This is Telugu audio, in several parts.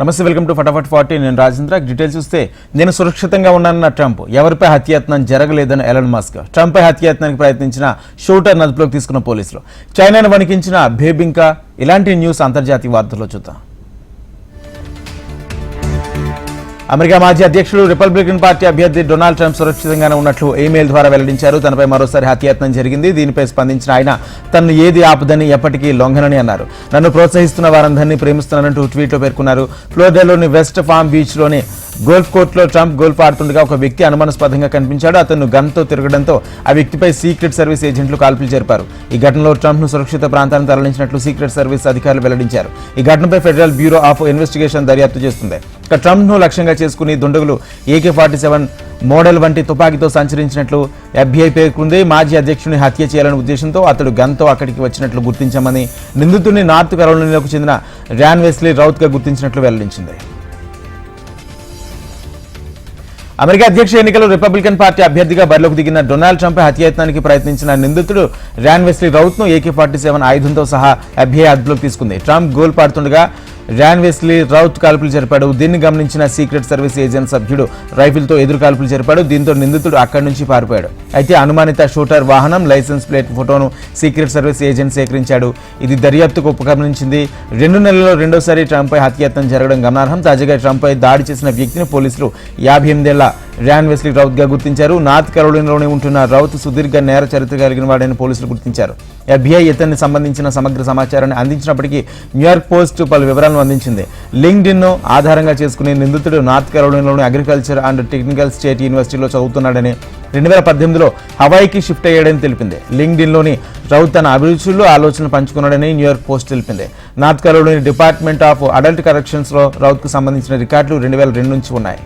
నమస్తే వెల్కమ్ టు ఫటాఫట్ ఫార్టీ. నేను రాజేంద్ర. డీటెయిల్స్ చూస్తే నేను సురక్షితంగా ఉన్నానన్న ట్రంప్. ఎవరిపై హత్యాయత్నం జరగలేదని ఎలన్ మస్క్. ట్రంప్పై హత్యాయత్నానికి ప్రయత్నించిన షూటర్ నదుపులోకి తీసుకున్న పోలీసులు. చైనాను వణికించిన బేబింకా ఇలాంటి న్యూస్ అంతర్జాతీయ వార్తల్లో చూద్దాం. అమెరికా మాజీ అధ్యక్షుడు రిపబ్లికన్ పార్టీ అభ్యర్థి డొనాల్డ్ ట్రంప్ సురక్షితంగానే ఉన్నట్లు ఈమెయిల్ ద్వారా వెల్లడించారు. తనపై మరోసారి హత్యాయత్నం జరిగింది. దీనిపై స్పందించిన ఆయన తనను ఏది ఆపదని ఎప్పటికీ లొంఘనని అన్నారు. నన్ను ప్రోత్సహిస్తున్న వారందరినీ ప్రేమిస్తున్నానంటూ ట్వీట్లో పేర్కొన్నారు. ఫ్లోరిడాలోని వెస్ట్ ఫామ్ బీచ్లోని గోల్ఫ్ కోర్టులో ట్రంప్ గోల్ఫ్ ఆడుతుండగా ఒక వ్యక్తి అనుమానాస్పదంగా కనిపించాడు. అతను గన్తో తిరగడంతో ఆ వ్యక్తిపై సీక్రెట్ సర్వీస్ ఏజెంట్లు కాల్పులు జరిపారు. ఈ ఘటనలో ట్రంప్ను సురక్షిత ప్రాంతానికి తరలించినట్లు సీక్రెట్ సర్వీస్ అధికారులు వెల్లడించారు. ఈ ఘటనపై ఫెడరల్ బ్యూరో ఆఫ్ ఇన్వెస్టిగేషన్ దర్యాప్తు చేస్తుంది. ఇక ట్రంప్ను లక్ష్యంగా చేసుకుని దుండగులు ఏకే ఫార్టీ సెవెన్ మోడల్ వంటి తుపాకీతో సంచరించినట్లు ఎఫ్బీఐ పేర్కొంది. మాజీ అధ్యక్షుని హత్య చేయాలనే ఉద్దేశంతో అతడు గన్తో అక్కడికి వచ్చినట్లు గుర్తించామని నిందితుడిని నార్త్ కరోలినాకు చెందిన ర్యాన్ వెస్లీ రౌత్గా గుర్తించినట్లు వెల్లడించింది. అమెరికా అధ్యక్ష ఎన్నికల్లో రిపబ్లికన్ పార్టీ అభ్యర్థిగా బరిలోకి దిగిన డొనాల్డ్ ట్రంప్ హత్యాయత్నానికి ప్రయత్నించిన నిందితుడు ర్యాన్ వెస్లీ రౌత్ను ఏకే ఫార్టీ సెవెన్ ఆయుధంతో సహా ఎఫ్బీఐ అదుపులోకి తీసుకుంది. ట్రంప్ గోల్ పాడుతుండగా ర్యాన్ వెస్లీ రౌత్ కాల్పులు జరిపాడు. దీన్ని గమనించిన సీక్రెట్ సర్వీస్ ఏజెంట్ సభ్యుడు రైఫిల్తో ఎదురు కాల్పులు జరిపాడు. దీంతో నిందితుడు అక్కడి నుంచి పారిపోయాడు. అయితే అనుమానిత షూటర్ వాహనం లైసెన్స్ ప్లేట్ ఫోటోను సీక్రెట్ సర్వీస్ ఏజెంట్ సేకరించాడు. ఇది దర్యాప్తుకు ఉపగమనించింది రెండు నెలల్లో రెండోసారి ట్రంప్పై హత్యాయత్నం జరగడం గమనార్హం. తాజాగా ట్రంప్పై దాడి చేసిన వ్యక్తిని పోలీసులు యాభై ఎనిమిదేళ్ళ ర్యాన్ వెస్లీ రౌత్గా గుర్తించారు. నార్త్ కరోలినాలోనే ఉంటున్న రౌత్ సుదీర్ఘ నేర చరిత్ర కలిగిన వాడని పోలీసులు గుర్తించారు. ఎఫ్బీఐ ఇతన్ని సంబంధించిన సమగ్ర సమాచారాన్ని అందించినప్పటికీ న్యూయార్క్ పోస్ట్ పలు వివరాలను అందించింది. లింక్డ్ ఇన్ ఆధారంగా చేసుకునే నిందితుడు నార్త్ కరోలినాలోని అగ్రికల్చర్ అండ్ టెక్నికల్ స్టేట్ యూనివర్సిటీలో చదువుతున్నాడని రెండు వేల పద్దెనిమిదిలో హవాయికి షిఫ్ట్ అయ్యాడని తెలిపింది. లింక్డ్ ఇన్లోని రౌత్ తన అభిరుచులు ఆలోచనలు పంచుకున్నాడని న్యూయార్క్ పోస్ట్ తెలిపింది. నార్త్ కరోలోని డిపార్ట్మెంట్ ఆఫ్ అడల్ట్ కరెక్షన్స్లో రౌత్కు సంబంధించిన రికార్డులు రెండు వేల రెండు నుంచి ఉన్నాయి.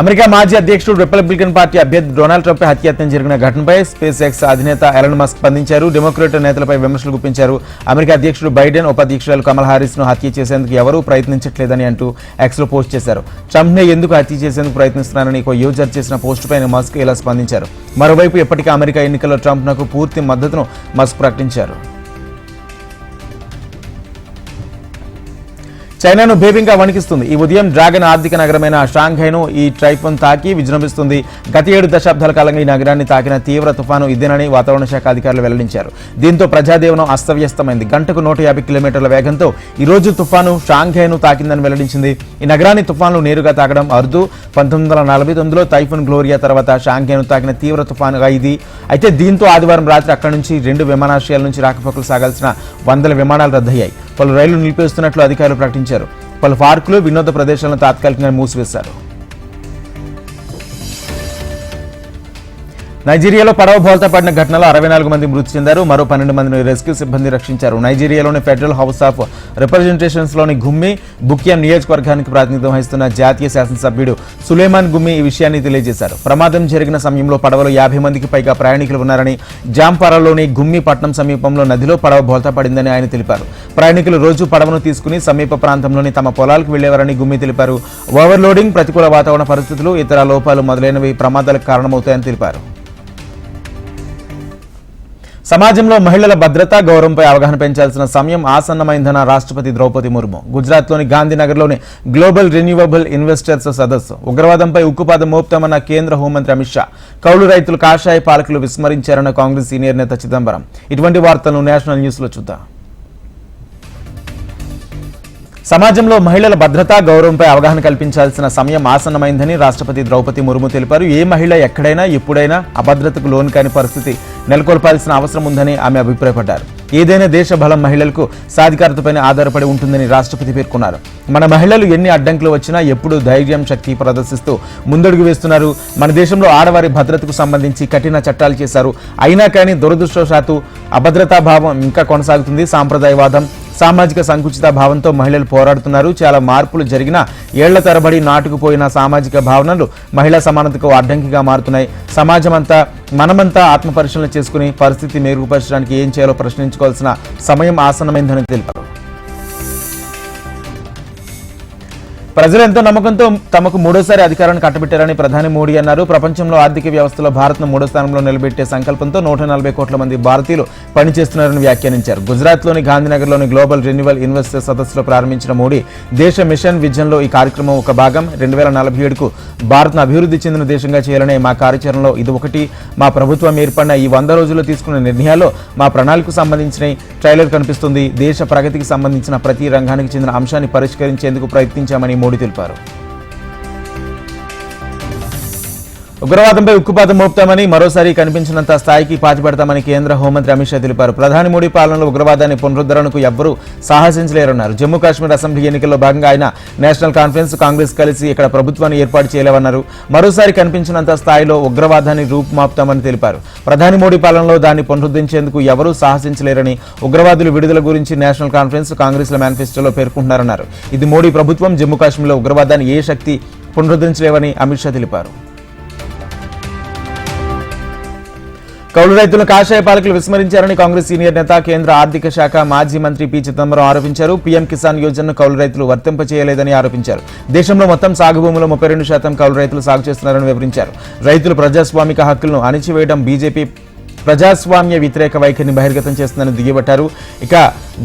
అమెరికా మాజీ అధ్యక్షుడు రిపబ్లికన్ పార్టీ అభ్యర్థి డొనాల్డ్ ట్రంప్ హత్యాయత్నం జరిగిన ఘటనపై స్పేస్ ఎక్స్ అధినేత ఎలన్ మస్క్ స్పందించారు. డెమోక్రేట్ నేతలపై విమర్శలు గుప్పించారు. అమెరికా అధ్యక్షుడు బైడెన్ ఉపాధ్యక్షురాలు కమల్ హారిస్ను హత్య చేసేందుకు ఎవరూ ప్రయత్నించట్లేదని అంటూ ఎక్స్లో పోస్ట్ చేశారు. ట్రంప్ నే ఎందుకు హత్య చేసేందుకు ప్రయత్నిస్తున్నారని ఒక యూజర్ చేసిన పోస్ట్ పైన మస్క్ ఇలా స్పందించారు. మరోవైపు ఇప్పటికే అమెరికా ఎన్నికల్లో ట్రంప్ నాకు పూర్తి మద్దతును మస్క్ ప్రకటించారు. చైనాను భేబింగా వణికిస్తుంది. ఈ ఉదయం డ్రాగన్ ఆర్థిక నగరమైన షాంఘైను ఈ ట్రైఫోన్ తాకి విజృంభిస్తుంది. గత ఏడు దశాబ్దాల కాలంగా ఈ నగరాన్ని తాకిన తీవ్ర తుఫాను ఇదేనని వాతావరణ శాఖ అధికారులు వెల్లడించారు. దీంతో ప్రజాదేవనం అస్తవ్యస్తమైంది. గంటకు నూట యాభై కిలోమీటర్ల వేగంతో ఈ రోజు తుఫాను షాంఘైను తాకిందని వెల్లడించింది. ఈ నగరాన్ని తుఫాను నేరుగా తాకడం అరుదు. పంతొమ్మిది వందల నలభై తొమ్మిదిలో టైఫున్ గ్లోరియా తర్వాత షాంఘైను తాకిన తీవ్ర తుఫానుగా ఇది. అయితే దీంతో ఆదివారం రాత్రి అక్కడి నుంచి రెండు విమానాశ్రయాల నుంచి రాకపోకలు సాగాల్సిన వందల విమానాలు రద్దయ్యాయి. పలు రైళ్ళు నిలిపేస్తున్నట్లు అధికారులు ప్రకటించారు. పలు పార్కులు వినోద ప్రదేశాలను తాత్కాలికంగా మూసివేశారు. నైజీరియాలో పడవ బోల్తా పడిన ఘటనలో అరవై నాలుగు మంది మృతి చెందారు. మరో పన్నెండు మందిని రెస్క్యూ సిబ్బంది రక్షించారు. నైజీరియాలోని ఫెడరల్ హౌస్ ఆఫ్ రిప్రజెంటేషన్స్లోని గుమ్మి బుకియం నియోజకవర్గానికి ప్రాతినిధ్యం వహిస్తున్న జాతీయ శాసనసభ్యుడు సులేమాన్ గుమ్మి ఈ విషయాన్ని తెలియజేశారు. ప్రమాదం జరిగిన సమయంలో పడవలో యాభై మందికి పైగా ప్రయాణికులు ఉన్నారని జాంపారాలోని గుమ్మి పట్నం సమీపంలో నదిలో పడవ బోల్తా పడిందని ఆయన తెలిపారు. ప్రయాణికులు రోజు పడవను తీసుకుని సమీప ప్రాంతంలోని తమ పొలాలకు వెళ్ళేవారని గుమ్మి తెలిపారు. ఓవర్లోడింగ్ ప్రతికూల వాతావరణ పరిస్థితులు ఇతర లోపాలు మొదలైనవి ప్రమాదాలకు కారణమవుతాయని తెలిపారు. సమాజంలో మహిళల భద్రత గౌరవంపై అవగాహన పెంచాల్సిన సమయం ఆసన్నమైందన్న రాష్ట్రపతి ద్రౌపది ముర్ము. గుజరాత్లోని గాంధీనగర్లోని గ్లోబల్ రెన్యూవబుల్ ఇన్వెస్టర్స్ సదస్సు. ఉగ్రవాదంపై ఉక్కుపాదం మోపుతామన్న కేంద్ర హోంమంత్రి అమిత్ షా. కౌలు రైతులు కాషాయ పాలకులు విస్మరించారన్న కాంగ్రెస్ సీనియర్ నేత చిదంబరం. ఇటువంటి వార్తలను నేషనల్ న్యూస్లో చూద్దాం. సమాజంలో మహిళల భద్రతా గౌరవంపై అవగాహన కల్పించాల్సిన సమయం ఆసన్నమైందని రాష్ట్రపతి ద్రౌపది ముర్ము తెలిపారు. ఏ మహిళ ఎక్కడైనా ఎప్పుడైనా అభద్రతకు లోను కాని పరిస్థితి నెలకొల్పాల్సిన అవసరం ఉందని ఆమె అభిప్రాయపడ్డారు. ఏదైనా దేశ బలం మహిళలకు సాధికారతపైన ఆధారపడి ఉంటుందని రాష్ట్రపతి పేర్కొన్నారు. మన మహిళలు ఎన్ని అడ్డంకులు వచ్చినా ఎప్పుడు ధైర్యం శక్తి ప్రదర్శిస్తూ ముందడుగు వేస్తున్నారు. మన దేశంలో ఆడవారి భద్రతకు సంబంధించి కఠిన చట్టాలు చేశారు. అయినా కానీ దురదృష్టవశాత్తు అభద్రతాభావం ఇంకా కొనసాగుతుంది. సాంప్రదాయవాదం సామాజిక సంకుచిత భావంతో మహిళలు పోరాడుతున్నారు. చాలా మార్పులు జరిగినా ఏళ్ళ తరబడి నాటుకుపోయిన సామాజిక భావనలు మహిళా సమానతకు అడ్డంకిగా మారుతున్నాయి. సమాజం అంతా మనమంతా ఆత్మపరిశీలన చేసుకుని పరిస్థితి మెరుగుపరచడానికి ఏం చేయాలో ప్రశ్నించుకోవాల్సిన సమయం ఆసనమైందని తెలిపారు. ప్రజలు ఎంతో నమ్మకంతో తమకు మూడోసారి అధికారాన్ని కట్టబెట్టారని ప్రధాని మోడీ అన్నారు. ప్రపంచంలో ఆర్థిక వ్యవస్థలో భారత్ను మూడో స్థానంలో నిలబెట్టే సంకల్పంతో నూట నలభై కోట్ల మంది భారతీయులు పనిచేస్తున్నారని వ్యాఖ్యానించారు. గుజరాత్లోని గాంధీనగర్లోని గ్లోబల్ రెన్యువల్ ఇన్వెస్టర్ సదస్సులో ప్రారంభించిన మోడీ దేశ మిషన్ విజన్లో ఈ కార్యక్రమం ఒక భాగం. రెండు వేల నలభై ఏడుకు భారత్ను అభివృద్ధి చెందిన దేశంగా చేయాలనే మా కార్యాచరణలో ఇది ఒకటి. మా ప్రభుత్వం ఏర్పడిన ఈ వంద రోజుల్లో తీసుకున్న నిర్ణయాల్లో మా ప్రణాళికకు సంబంధించిన ట్రైలర్ కనిపిస్తుంది. దేశ ప్రగతికి సంబంధించిన ప్రతి రంగానికి చెందిన అంశాన్ని పరిష్కరించేందుకు ప్రయత్నించామని మోడీ తెలిపారు. ఉగ్రవాదంపై ఉక్కుపాతం మోపుతామని మరోసారి కనిపించినంత స్థాయికి పాతిపెడతామని కేంద్ర హోంమంత్రి అమిత్ షా తెలిపారు. ప్రధాని మోడీ పాలనలో ఉగ్రవాదాన్ని పునరుద్ధరణకు ఎవ్వరూ సాహసించలేరన్నారు. జమ్మూ కాశ్మీర్ అసెంబ్లీ ఎన్నికల్లో భాగంగా ఆయన నేషనల్ కాన్ఫరెన్స్ కాంగ్రెస్ కలిసి ఇక్కడ ప్రభుత్వాన్ని ఏర్పాటు చేయలేవన్నారు. మరోసారి కనిపించినంత స్థాయిలో ఉగ్రవాదాన్ని రూపుమాపుతామని తెలిపారు. ప్రధాని మోడీ పాలనలో దాన్ని పునరుద్ధరించేందుకు ఎవరూ సాహసించలేరని ఉగ్రవాదుల విడుదల గురించి నేషనల్ కాన్ఫరెన్స్ కాంగ్రెస్ల మేనిఫెస్టోలో పేర్కొంటున్నారన్నారు. ఇది మోడీ ప్రభుత్వం జమ్మూ కాశ్మీర్లో ఉగ్రవాదాన్ని ఏ శక్తి పునరుద్ధరించలేవని అమిత్ షా తెలిపారు. కౌలు రైతులను కాషాయ పాలకులు విస్మరించారని కాంగ్రెస్ సీనియర్ నేత కేంద్ర ఆర్థిక శాఖ మాజీ మంత్రి పి చిదంబరం ఆరోపించారు. పీఎం కిసాన్ యోజనను కౌలు రైతులు వర్తింపచేయలేదని ఆరోపించారు. దేశంలో మొత్తం సాగు భూములో ముప్పై రెండు శాతం కౌలు రైతులు సాగు చేస్తున్నారని వివరించారు. రైతులు ప్రజాస్వామిక హక్కులను అణిచివేయడం బీజేపీ ప్రజాస్వామ్య వ్యతిరేక వైఖరిని బహిర్గతం చేస్తుందని దుయ్యబట్టారు. ఇక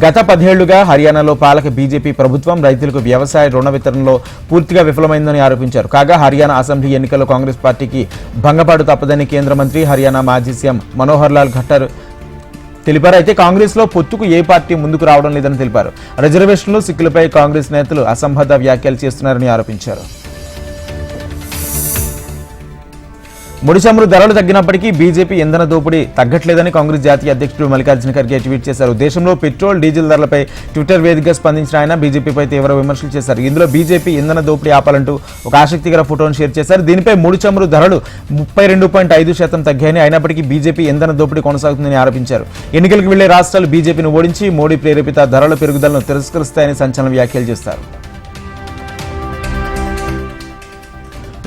గత పదేళ్ళుగా హర్యానాలో పాలక బీజేపీ ప్రభుత్వం రైతులకు వ్యవసాయ రుణ వితరణలో పూర్తిగా విఫలమైందని ఆరోపించారు. కాగా హర్యానా అసెంబ్లీ ఎన్నికల్లో కాంగ్రెస్ పార్టీకి భంగపాటు తప్పదని కేంద్ర మంత్రి హర్యానా మాజీ సీఎం మనోహర్ లాల్ ఖట్టర్ తెలిపారు. అయితే కాంగ్రెస్లో పొత్తుకు ఏ పార్టీ ముందుకు రావడం లేదని తెలిపారు. రిజర్వేషన్లు సిక్కులపై కాంగ్రెస్ నేతలు అసంబద్ధ వ్యాఖ్యలు చేస్తున్నారని ఆరోపించారు. ముడి చమురు ధరలు తగ్గినప్పటికీ బీజేపీ ఇంధన దోపిడీ తగ్గట్లేదని కాంగ్రెస్ జాతీయ అధ్యక్షుడు మల్లికార్జున ఖర్గే ట్వీట్ చేశారు. దేశంలో పెట్రోల్ డీజిల్ ధరలపై ట్విట్టర్ వేదికగా స్పందించిన ఆయన బీజేపీపై తీవ్ర విమర్శలు చేశారు. ఇందులో బీజేపీ ఇంధన దోపిడీ ఆపాలంటూ ఒక ఆసక్తికర ఫోటోను షేర్ చేశారు. దీనిపై ముడి చమురు ధరలు ముప్పై రెండు పాయింట్ ఐదు శాతం తగ్గాయని అయినప్పటికీ బీజేపీ ఇంధన దోపిడీ కొనసాగుతుందని ఆరోపించారు. ఎన్నికలకు వెళ్ళే రాష్ట్రాలు బీజేపీని ఓడించి మోడీ ప్రేరేపిత ధరల పెరుగుదలను తిరస్కరిస్తాయని సంచలన వ్యాఖ్యలు చేస్తారు.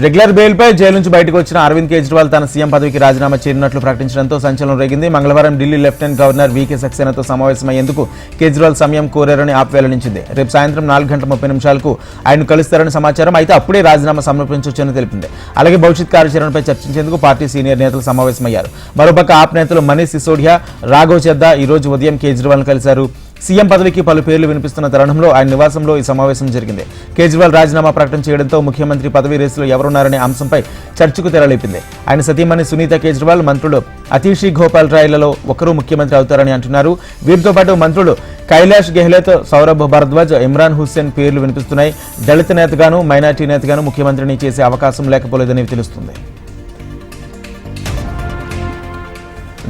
రెగ్యులర్ బెయిల్పై జైలు నుంచి బయటకు వచ్చిన అరవింద్ కేజ్రీవాల్ తన సీఎం పదవికి రాజీనామా చేరినట్లు ప్రకటించడంతో సంచలనం రేగింది. మంగళవారం ఢిల్లీ లెఫ్టినెంట్ గవర్నర్ వీకే సక్సేనాతో సమావేశమయ్యేందుకు కేజ్రీవాల్ సమయం కోరారని ఆప్ వెల్లడించింది రేపు సాయంత్రం నాలుగు గంటల ముప్పై నిమిషాలకు ఆయన కలుస్తారని సమాచారం అయితే అప్పుడే రాజీనామా సమర్పించవచ్చని తెలిపింది. అలాగే భవిష్యత్ కార్యాచరణపై చర్చించేందుకు పార్టీ సీనియర్ నేతలు సమావేశమయ్యారు. మరోపక్క ఆప్ నేతలు మనీష్ సిసోడియా రాఘవ్ చెద్దా ఈ రోజు ఉదయం కేజ్రీవాల్ను కలిశారు. సీఎం పదవికి పలు పేర్లు వినిపిస్తున్న తరుణంలో ఆయన నివాసంలో ఈ సమావేశం జరిగింది. కేజ్రీవాల్ రాజీనామా ప్రకటన చేయడంతో ముఖ్యమంత్రి పదవి రేసులో ఎవరున్నారనే అంశంపై చర్చకు తెరలేపింది. ఆయన సతీమణి సునీత కేజ్రీవాల్ మంత్రులు అతీషి గోపాల్ రాయ్లలో ఒకరు ముఖ్యమంత్రి అవుతారని అంటున్నారు. వీరితో పాటు మంత్రులు కైలాష్ గెహ్లోత్ సౌరభ్ భరద్వాజ్ ఇమ్రాన్ హుస్సేన్ పేర్లు వినిపిస్తున్నాయి. దళిత నేతగాను మైనార్టీ నేతగాను ముఖ్యమంత్రిని చేసే అవకాశం లేకపోలేదని తెలుస్తుంది.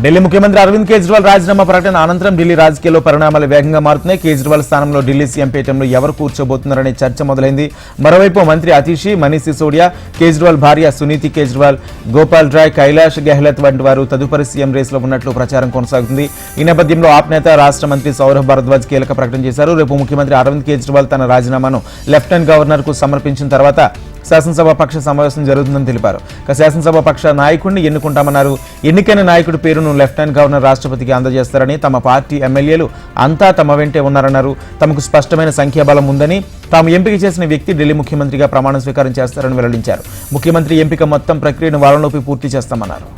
ఢిల్లీ ముఖ్యమంత్రి అరవింద్ కేజ్రీవాల్ రాజీనామా ప్రకటన అనంతరం ఢిల్లీ రాజకీయాల్లో పరిణామాలు వేగంగా మారుతున్నాయి. కేజ్రీవాల్ స్థానంలో ఢిల్లీ సీఎం పీఠంలో ఎవరు కూర్చోబోతున్నారనే చర్చ మొదలైంది. మరోవైపు మంత్రి అతీషి మనీష్ సిసోడియా కేజ్రీవాల్ భార్య సునీతి కేజ్రీవాల్ గోపాల్ రాయ్ కైలాష్ గెహ్లత్ వంటి వారు తదుపరి సీఎం రేసులో ఉన్నట్లు ప్రచారం కొనసాగుతుంది. ఈ నేపథ్యంలో ఆప్ నేత రాష్ట్ర మంత్రి సౌరభ్ భరద్వాజ్ కీలక ప్రకటన చేశారు. రేపు ముఖ్యమంత్రి అరవింద్ కేజ్రీవాల్ తన రాజీనామాను లెఫ్టినెంట్ గవర్నర్కు సమర్పించిన తర్వాత శాసనసభ పక్ష సమావేశం జరుగుతుందని తెలిపారు. ఇక శాసనసభ పక్ష నాయకుడిని ఎన్నుకుంటామన్నారు. ఎన్నికైన నాయకుడి పేరును లెఫ్టినెంట్ గవర్నర్ రాష్ట్రపతికి అందజేస్తారని తమ పార్టీ ఎమ్మెల్యేలు అంతా తమ వెంటే ఉన్నారన్నారు. తమకు స్పష్టమైన సంఖ్యాబలం ఉందని తాము ఎంపిక చేసిన వ్యక్తి ఢిల్లీ ముఖ్యమంత్రిగా ప్రమాణ స్వీకారం చేస్తారని వెల్లడించారు. ముఖ్యమంత్రి ఎంపిక మొత్తం ప్రక్రియను వారంలోపు పూర్తి చేస్తామన్నారు.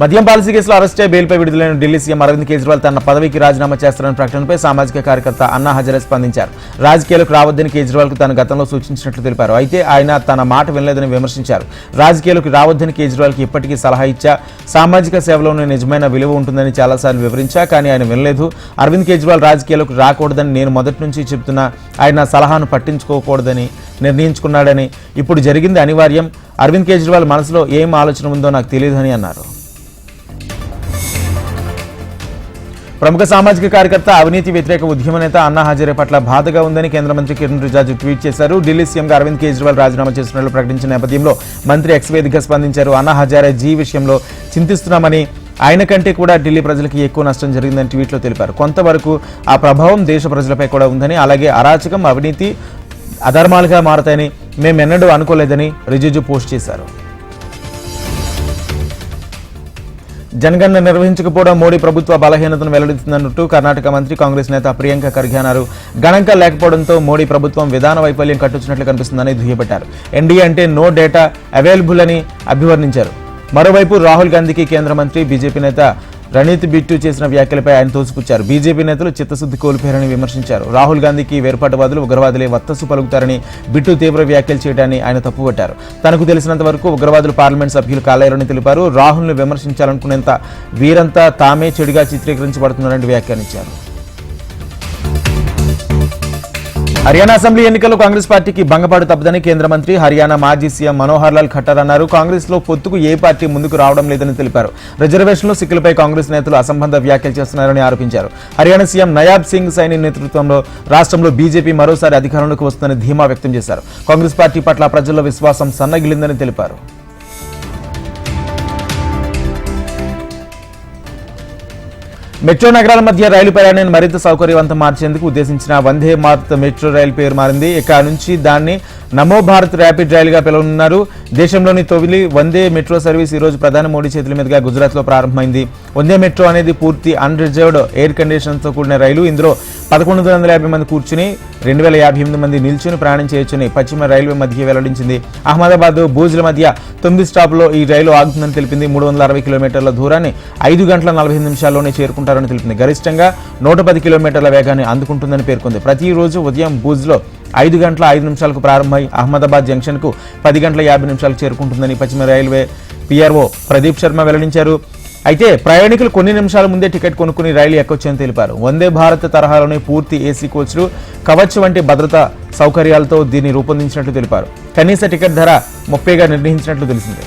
మద్యం పాలసీ కేసులో అరెస్ట్ అయి బెయిల్పై విడుదలైన ఢిల్లీ సీఎం అరవింద్ కేజ్రీవాల్ తన పదవికి రాజీనామా చేస్తారన్న ప్రకటనపై సామాజిక కార్యకర్త అన్నా హజరే స్పందించారు. రాజకీయాలకు రావద్దని కేజ్రీవాల్కు తాను గతంలో సూచించినట్లు తెలిపారు. అయితే ఆయన తన మాట వినలేదని విమర్శించారు. రాజకీయాలకు రావద్దని కేజ్రీవాల్కి ఇప్పటికీ సలహా ఇచ్చా సామాజిక సేవలోనే నిజమైన విలువ ఉంటుందని చాలాసార్లు వివరించా కానీ ఆయన వినలేదు. అరవింద్ కేజ్రీవాల్ రాజకీయాలకు రాకూడదని నేను మొదటి నుంచి చెప్తున్నా ఆయన సలహాను పట్టించుకోకూడదని నిర్ణయించుకున్నాడని ఇప్పుడు జరిగింది అనివార్యం. అరవింద్ కేజ్రీవాల్ మనసులో ఏం ఆలోచన ఉందో నాకు తెలియదని అన్నారు. ప్రముఖ సామాజిక కార్యకర్త అవినీతి వ్యతిరేక ఉద్యమ నేత అన్నా హజారే పట్ల బాధగా ఉందని కేంద్ర మంత్రి కిరణ్ రిజాజు ట్వీట్ చేశారు. ఢిల్లీ సీఎంగా అరవింద్ కేజ్రీవాల్ రాజీనామా చేస్తున్నట్లు ప్రకటించిన నేపథ్యంలో మంత్రి ఎక్స్ వేదికగా స్పందించారు. అన్నా హజారే జీ విషయంలో చింతిస్తున్నామని ఆయన కంటే కూడా ఢిల్లీ ప్రజలకి ఎక్కువ నష్టం జరిగిందని ట్వీట్లో తెలిపారు. కొంతవరకు ఆ ప్రభావం దేశ ప్రజలపై కూడా ఉందని అలాగే అరాచకం అవినీతి అధర్మాలుగా మారతాయని మేమెన్నడూ అనుకోలేదని రిజిజు పోస్ట్ చేశారు. జనగణన నిర్వహించకపోవడం మోడీ ప్రభుత్వ బలహీనతను వెల్లడిస్తుందన్నట్టు కర్ణాటక మంత్రి కాంగ్రెస్ నేత ప్రియాంక ఖర్గే అన్నారు. గణాంకాలు లేకపోవడంతో మోడీ ప్రభుత్వం విధాన వైఫల్యం కట్టుచున్నట్లు కనిపిస్తుందని దుయ్యబట్టారు. ఎన్డీఏ అంటే నో డేటా అవైలబుల్ అని అభివర్ణించారు. మరోవైపు రాహుల్ గాంధీకి కేంద్ర మంత్రి బీజేపీ నేత రణీత్ బిట్టు చేసిన వ్యాఖ్యలపై ఆయన తోసిపుచ్చారు. బీజేపీ నేతలు చిత్తశుద్ధి కోల్పోయారని విమర్శించారు. రాహుల్ గాంధీకి వేర్పాటువాదులు ఉగ్రవాదులే వత్తసు పలుకుతారని బిట్టు తీవ్ర వ్యాఖ్యలు చేయడాన్ని ఆయన తప్పుపట్టారు తనకు తెలిసినంత వరకు ఉగ్రవాదులు పార్లమెంట్ సభ్యులు కాలేరని తెలిపారు. రాహుల్ను విమర్శించాలనుకునేంత వీరంతా తామే చెడుగా చిత్రీకరించబడుతున్నారని వ్యాఖ్యానించారు. హర్యానా అసెంబ్లీ ఎన్నికల్లో కాంగ్రెస్ పార్టీకి భంగపాటు తప్పదని కేంద్ర మంత్రి హర్యానా మాజీ సీఎం మనోహర్ లాల్ ఖట్టర్ అన్నారు కాంగ్రెస్లో పొత్తుకు ఏ పార్టీ ముందుకు రావడం లేదని తెలిపారు. రిజర్వేషన్లు సిక్కులపై కాంగ్రెస్ నేతలు అసంబంధ వ్యాఖ్యలు చేస్తున్నారని ఆరోపించారు. హర్యానా సీఎం నయాబ్ సింగ్ సైని నేతృత్వంలో రాష్ట్రంలో బీజేపీ మరోసారి అధికారంలోకి వస్తుందని ధీమా వ్యక్తం చేశారు. కాంగ్రెస్ పార్టీ పట్ల ప్రజల్లో విశ్వాసం సన్నగిలిందని తెలిపారు. మెట్రో నగరాల మధ్య రైలు ప్రయాణాన్ని మరింత సౌకర్యవంతం మార్చేందుకు ఉద్దేశించిన వందే భారత్ మెట్రో రైలు పేరు మారింది. ఇక నుంచి దాన్ని నమో భారత్ ర్యాపిడ్ రైలుగా పిలవనున్నారు. దేశంలోని తొలి వందే మెట్రో సర్వీస్ ఈ రోజు ప్రధాని మోడీ చేతుల మీదుగా గుజరాత్లో ప్రారంభమైంది. వందే మెట్రో అనేది పూర్తి అన్రిజర్వ్డ్ ఎయిర్ కండిషన్తో కూడిన రైలు. ఇందులో పదకొండు వందల యాభై మంది కూర్చుని రెండు వేల యాభై ఎనిమిది మంది నిల్చుని ప్రయాణం చేయొచ్చని పశ్చిమ రైల్వే మధ్య వెల్లడించింది. అహ్మదాబాద్ బూజ్ల మధ్య తొమ్మిది స్టాప్లో ఈ రైలు ఆగుతుందని తెలిపింది. మూడు వందల అరవై కిలోమీటర్ల దూరాన్ని ఐదు గంటల నలభై నిమిషాల్లోనే చేరుకుంటారని తెలిపింది. గరిష్టంగా నూట పది కిలోమీటర్ల వేగాన్ని అందుకుంటుందని పేర్కొంది. ప్రతిరోజు ఉదయం బూజ్లో ఐదు గంటల ఐదు నిమిషాలకు ప్రారంభమై అహ్మదాబాద్ జంక్షన్కు పది గంటల యాభై నిమిషాలకు చేరుకుంటుందని పశ్చిమ రైల్వే పిఆర్ఓ ప్రదీప్ శర్మ వెల్లడించారు. అయితే ప్రయాణికులు కొన్ని నిమిషాల ముందే టికెట్ కొనుక్కుని రైలు ఎక్కొచ్చని తెలిపారు. వందే భారత్ తరహాలోనే పూర్తి ఏసీ కోచ్లు కవచ్ వంటి భద్రతా సౌకర్యాలతో దీన్ని రూపొందించినట్లు తెలిపారు. కనీస టికెట్ ధర ముప్పైగా నిర్ణయించినట్లు తెలిసింది.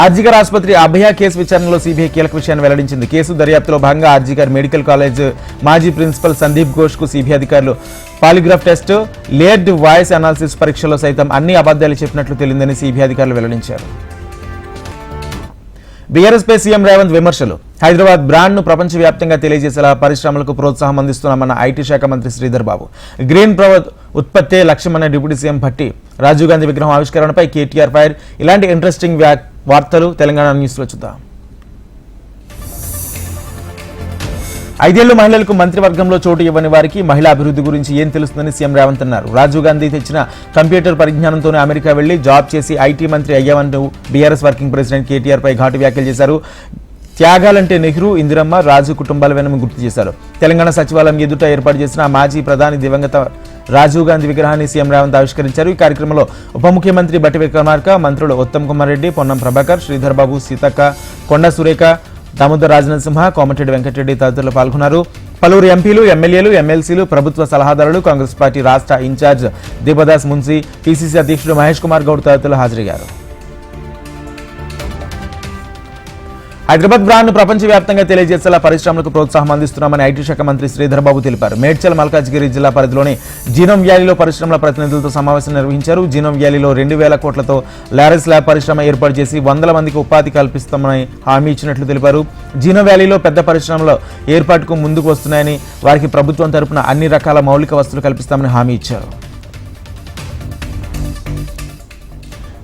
ఆర్జికర్ ఆసుపత్రి అభయ కేసు విచారణలో సిబిఐ కీలక విషయాన్ని వెల్లడించింది. కేసు దర్యాప్తులో భాగంగా ఆర్జికర్ మెడికల్ కాలేజ్ మాజీ ప్రిన్సిపల్ సందీప్ ఘోష్కు సిబిఐ అధికారులు polygraph test layered voice analysis పరీక్షలో సైతం అన్ని అబద్దాలు చెప్పినట్లు తెలిందని సీబీఐ అధికారులు వెల్లడించారు. బీఆర్ఎస్పై సీఎం రేవంత్ విమర్శలు. హైదరాబాద్ బ్రాండ్ను ప్రపంచవ్యాప్తంగా తెలియజేసేలా పరిశ్రమలకు ప్రోత్సాహం అందిస్తున్నామన్న ఐటీ శాఖ మంత్రి శ్రీధర్ బాబు. గ్రీన్ ప్రవత్ ఉత్పత్తే లక్ష్యమన్న డిప్యూటీ సీఎం భట్టి రాజీవ్ గాంధీ విగ్రహం ఆవిష్కరణపై కేటీఆర్ ఫైర్ ఇలాంటి ఇంట్రెస్టింగ్ వ్యాక్ వార్తలు తెలంగాణ న్యూస్లో చూద్దాం. ఐదేళ్ళు మహిళలకు మంత్రివర్గంలో చోటు ఇవ్వని వారికి మహిళా అభివృద్ధి గురించి ఏం తెలుస్తుందని సీఎం రేవంత్ అన్నారు. రాజీవ్ గాంధీ తెచ్చిన కంప్యూటర్ పరిజ్ఞానంతోనే అమెరికా వెళ్ళి జాబ్ చేసి ఐటీ మంత్రి అయ్యామంటూ బీఆర్ఎస్ వర్కింగ్ ప్రెసిడెంట్ కేటీఆర్ పై ఘాటు వ్యాఖ్యలు చేశారు. త్యాగాలంటే నెహ్రూ ఇందిరమ్మ రాజు కుటుంబాల వెనమ గుర్తు చేశారు. తెలంగాణ సచివాలయం ఎదుట ఏర్పాటు చేసిన మాజీ ప్రధాని దివంగత రాజీవ్ గాంధీ విగ్రహాన్ని సీఎం రేవంత్ ఆవిష్కరించారు. ఈ కార్యక్రమంలో ఉప ముఖ్యమంత్రి బట్టి విక్రమార్క మంత్రులు ఉత్తమ్ కుమార్ రెడ్డి పొన్నం ప్రభాకర్ శ్రీధర్ బాబు సీతక్క కొండ సురేఖ దామోదర్ రాజనరసింహ కోమటిరెడ్డి వెంకటరెడ్డి తదితరులు పాల్గొన్నారు. పలువురు ఎంపీలు ఎమ్మెల్యేలు ఎమ్మెల్సీలు ప్రభుత్వ సలహాదారులు కాంగ్రెస్ పార్టీ రాష్ట్ర ఇన్ఛార్జ్ దీపదాస్ మున్సి పీసీసీ అధ్యక్షుడు మహేష్ కుమార్ గౌడ్ తదితరులు హాజరయ్యారు. హైదరాబాద్ బ్రాండ్ ప్రపంచవ్యాప్తంగా తెలియజేసేలా పరిశ్రమలకు ప్రోత్సాహం అందిస్తున్నామని ఐటీ శాఖ మంత్రి శ్రీధర్ బాబు తెలిపారు. మేడ్చల్ మల్కాజ్గిరి జిల్లా పరిధిలోని జీనోమ్ వ్యాలీలో పరిశ్రమల ప్రతినిధులతో సమావేశం నిర్వహించారు. జీనోమ్ వ్యాలీలో రెండు వేల కోట్లతో లారెస్ ల్యాబ్ పరిశ్రమ ఏర్పాటు చేసి వందల మందికి ఉపాధి కల్పిస్తామని హామీ ఇచ్చినట్లు తెలిపారు. జీనో వ్యాలీలో పెద్ద పరిశ్రమల ఏర్పాటుకు ముందుకు వస్తున్నాయని వారికి ప్రభుత్వం తరపున అన్ని రకాల మౌలిక వస్తువులు కల్పిస్తామని హామీ ఇచ్చారు.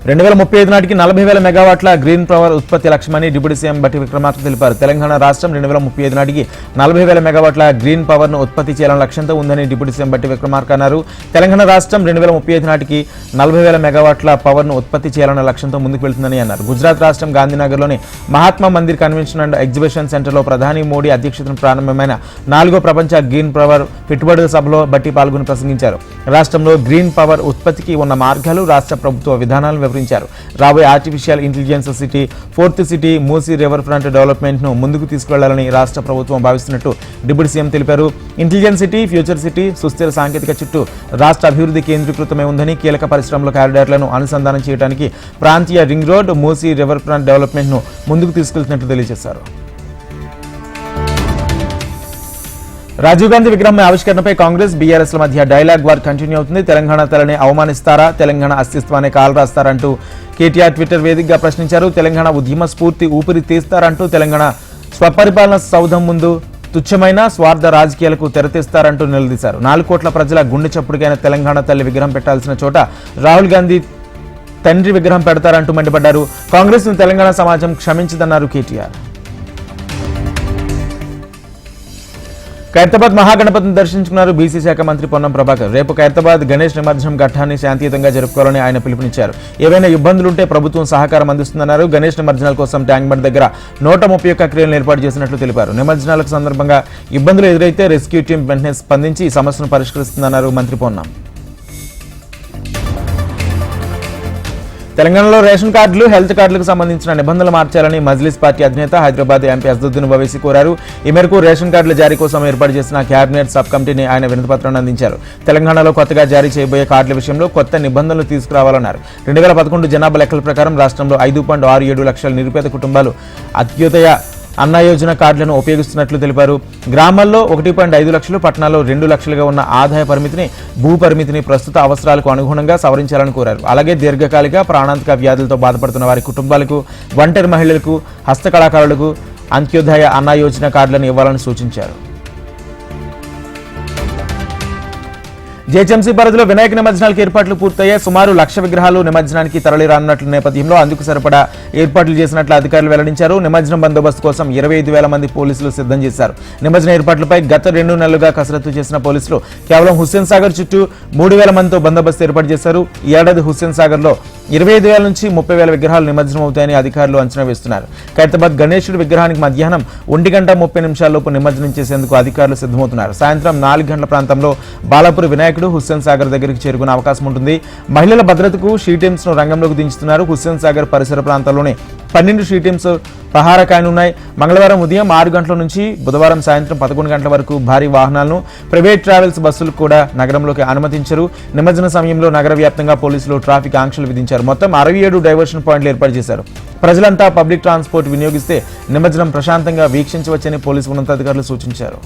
రెండు వేల ముప్పై ఐదు నాటికి నలభై వేల మెగావాట్ల గ్రీన్ పవర్ ఉత్పత్తి లక్ష్యమని డిప్యూటీ సీఎం బట్టి విక్రమార్క తెలిపారు. తెలంగాణ రాష్ట్రం రెండు వేల ముప్పై ఐదు నాటికి నలభై వేల మెగావాట్ల గ్రీన్ పవర్ను ఉత్పత్తి చేయాలన్న లక్ష్యంతో ఉందని డిప్యూటీ సీఎం బట్టి విక్రమార్క అన్నారు. తెలంగాణ రాష్ట్రం రెండు వేల ముప్పై ఐదు నాటికి నలభై వేల మెగావాట్ల పవర్ను ఉత్పత్తి చేయాలన్న లక్ష్యంతో ముందుకు వెళ్తుందని అన్నారు. గుజరాత్ రాష్ట్రం గాంధీనగర్లోని Mahatma Mandir convention and exhibition సెంటర్లో ప్రధాని మోడీ అధ్యక్షతన ప్రారంభమైన నాలుగో ప్రపంచ గ్రీన్ పవర్ పెట్టుబడుల సభలో బట్టి పాల్గొని ప్రసంగించారు. రాష్ట్రంలో గ్రీన్ పవర్ ఉత్పత్తికి ఉన్న మార్గాలు రాష్ట్ర ప్రభుత్వ విధానాలను వివరించారు రాబోయే artificial intelligence city fourth city Musi river front డెవలప్మెంట్ను ముందుకు తీసుకెళ్ళాలని రాష్ట్ర ప్రభుత్వం భావిస్తున్నట్టు డిప్యూటీ సీఎం తెలిపారు. ఇంటెలిజెన్స్ సిటీ ఫ్యూచర్ సిటీ సుస్థిర సాంకేతిక చుట్టూ రాష్ట్ర అభివృద్ధి కేంద్రీకృతమై ఉందని కీలక పరిశ్రమల కారిడార్లను అనుసంధానం చేయడానికి ప్రాంతీయ ring road Musi river front డెవలప్మెంట్ను ముందుకు తీసుకెళ్తున్నట్టు తెలియజేశారు. రాజీవ్ గాంధీ విగ్రహం ఆవిష్కరణపై కాంగ్రెస్ బీఆర్ఎస్ ల మధ్య డైలాగ్ వార్ కంటిన్యూ అవుతుంది. తెలంగాణ తలని అవమానిస్తారా? తెలంగాణ అస్తిత్వాన్ని కాలరాస్తారంటూ కేటీఆర్ ట్విట్టర్ వేదికగా ప్రశ్నించారు. తెలంగాణ ఉద్యమ స్ఫూర్తి ఊపిరి తీస్తారంటూ తెలంగాణ స్వపరిపాలన సౌధం ముందు తుచ్చమైన స్వార్థ రాజకీయాలకు తెరతీస్తారంటూ నిలదీశారు. నాలుగు కోట్ల ప్రజల గుండె చప్పుడుకైన తెలంగాణ తల్లి విగ్రహం పెట్టాల్సిన చోట రాహుల్ గాంధీ తండ్రి విగ్రహం పెడతారంటూ మండిపడ్డారు. కాంగ్రెస్ను తెలంగాణ సమాజం క్షమించదన్నారు కేటీఆర్. ఖైరతాబాద్ మహాగణపతిని దర్శించుకున్నారు బీసీ శాఖ మంత్రి పొన్నం ప్రభాకర్. రేపు ఖైరతాబాద్ గణేష్ నిమజ్జనం ఘట్టాన్ని శాంతియుతంగా జరుపుకోవాలని ఆయన పిలుపునిచ్చారు. ఏవైనా ఇబ్బందులుంటే ప్రభుత్వం సహకారం అందిస్తుందన్నారు. గణేష్ నిమజ్జనాల కోసం ట్యాంక్ బండ్ దగ్గర నూట ముప్పై ఒక్క క్రియలను ఏర్పాటు చేసినట్లు తెలిపారు. నిమజ్జనాలకు సందర్భంగా ఇబ్బందులు ఎదురైతే రెస్క్యూ టీం వెంటనే స్పందించి ఈ సమస్యను పరిష్కరిస్తుందన్నారు మంత్రి పొన్నం. తెలంగాణలో రేషన్ కార్డులు హెల్త్ కార్డులకు సంబంధించిన నిబంధనలు మార్చాలని మజ్లిస్ పార్టీ అధినేత హైదరాబాద్ ఎంపీ అసదుద్దీన్ ఓవైసీ కోరారు. ఈ మేరకు రేషన్ కార్డుల జారీ కోసం ఏర్పాటు చేసిన కేబినెట్ సబ్ కమిటీని ఆయన వినతిపత్రాన్ని అందించారు. తెలంగాణలో కొత్తగా జారీ చేయబోయే కార్డుల విషయంలో కొత్త నిబంధనలు తీసుకురావాలన్నారు. రెండు వేల పదకొండు జనాభా లెక్కల ప్రకారం రాష్ట్రంలో ఐదు పాయింట్ ఆరు ఏడు లక్షల నిరుపేద కుటుంబాలు అత్యుదయ అన్న యోజన కార్డులను ఉపయోగిస్తున్నట్లు తెలిపారు. గ్రామాల్లో ఒకటి పాయింట్ ఐదు లక్షలు పట్టణాల్లో రెండు లక్షలుగా ఉన్న ఆదాయ పరిమితిని భూ పరిమితిని ప్రస్తుత అవసరాలకు అనుగుణంగా సవరించాలని కోరారు. అలాగే దీర్ఘకాలిక ప్రాణాంతక వ్యాధులతో బాధపడుతున్న వారి కుటుంబాలకు ఒంటరి మహిళలకు హస్తకళాకారులకు అంత్యోదయ అన్న యోజన కార్డులను ఇవ్వాలని సూచించారు. జేహెచ్ఎంసీ పరిధిలో వినాయక నిమజ్జనాలకు ఏర్పాట్లు పూర్తయ్యాయి. సుమారు లక్ష విగ్రహాలు నిమజ్జనానికి తరలిరానున్నట్లు నేపథ్యంలో అందుకు సరిపడా ఏర్పాట్లు చేసినట్లు అధికారులు వెల్లడించారు. నిమజ్జనం బందోబస్తు కోసం ఇరవై ఐదు వేల మంది పోలీసులు సిద్ధం చేశారు. నిమజ్జన ఏర్పాట్లపై గత రెండు నెలలుగా కసరత్తు చేసిన పోలీసులు కేవలం హుస్సేన్ సాగర్ చుట్టూ మూడు వేల మందితో బందోబస్తు ఏర్పాటు చేశారు. ఈ ఏడాది హుస్సేన్ సాగర్లో ఇరవై ఐదు వేల నుంచి ముప్పై వేల విగ్రహాలు నిమజ్జనం అవుతాయని అధికారులు అంచనా వేస్తున్నారు. ఖైరతాబాద్ గణేశుడి విగ్రహానికి మధ్యాహ్నం ఒంటి గంట ముప్పై నిమిషాల్లోపు నిమజ్జనం చేసేందుకు అధికారులు సిద్ధమవుతున్నారు. సాయంత్రం నాలుగు గంటల ప్రాంతంలో బాలాపూర్ వినాయకుడు హుస్సేన్ సాగర్ దగ్గరికి చేరుకునే అవకాశం ఉంటుంది. మహిళల భద్రతకు షీ ను రంగంలోకి దించుతున్నారు. హుస్సేన్ సాగర్ పరిసర ప్రాంతాల్లోనే పన్నెండు షీటీమ్స్ టీమ్స్ ఉన్నాయి కాయనున్నాయి మంగళవారం ఉదయం ఆరు గంటల నుంచి బుధవారం సాయంత్రం పదకొండు గంటల వరకు భారీ వాహనాలను ప్రైవేట్ ట్రావెల్స్ బస్సులు కూడా నగరంలోకి అనుమతించరు. నిమజ్జన సమయంలో నగర వ్యాప్తంగా పోలీసులు ట్రాఫిక్ ఆంక్షలు విధించారు. మొత్తం అరవై ఏడు డైవర్షన్ పాయింట్లు ఏర్పాటు చేశారు. ప్రజలంతా పబ్లిక్ ట్రాన్స్పోర్ట్ వినియోగిస్తే నిమజ్జనం ప్రశాంతంగా వీక్షించవచ్చని పోలీసు ఉన్నతాధికారులు సూచించారు.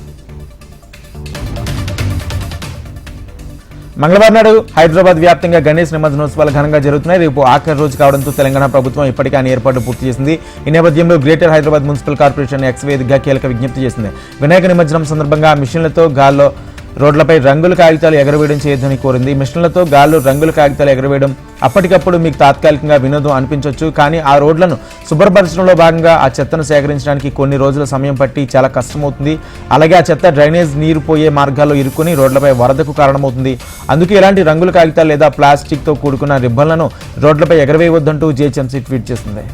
మంగళవారం నాడు హైదరాబాద్ వ్యాప్తంగా గణేష్ నిమజ్జనోత్సవాలు ఘనంగా జరుగుతున్నాయి. రేపు ఆఖరి రోజు కావడంతో తెలంగాణ ప్రభుత్వం ఇప్పటికే అన్ని ఏర్పాట్లు పూర్తి చేసింది. ఈ నేపథ్యంలో greater Hyderabad municipal corporation X వేదికగా కీలక విజ్ఞప్తి చేసింది. వినాయక నిమజ్జనం సందర్భంగా మిషన్లతో గాల్లో రోడ్లపై రంగుల కాగితాలు ఎగరవేయడం చేయొద్దని కోరింది. మిషన్లతో గాల్లో రంగుల కాగితాలు ఎగరవేయడం అప్పటికప్పుడు మీకు తాత్కాలికంగా వినోదం అనిపించవచ్చు కానీ ఆ రోడ్లను శుభ్రపరచడంలో భాగంగా ఆ చెత్తను సేకరించడానికి కొన్ని రోజుల సమయం పట్టి చాలా కష్టమవుతుంది. అలాగే ఆ చెత్త డ్రైనేజ్ నీరు పోయే మార్గాల్లో ఇరుక్కుని రోడ్లపై వరదకు కారణమవుతుంది. అందుకే ఇలాంటి రంగుల కాగితాలు లేదా ప్లాస్టిక్తో కూడుకున్న రిబ్బన్లను రోడ్లపై ఎగరవేయవద్దంటూ జేహెచ్ఎంసీ ట్వీట్ చేసింది.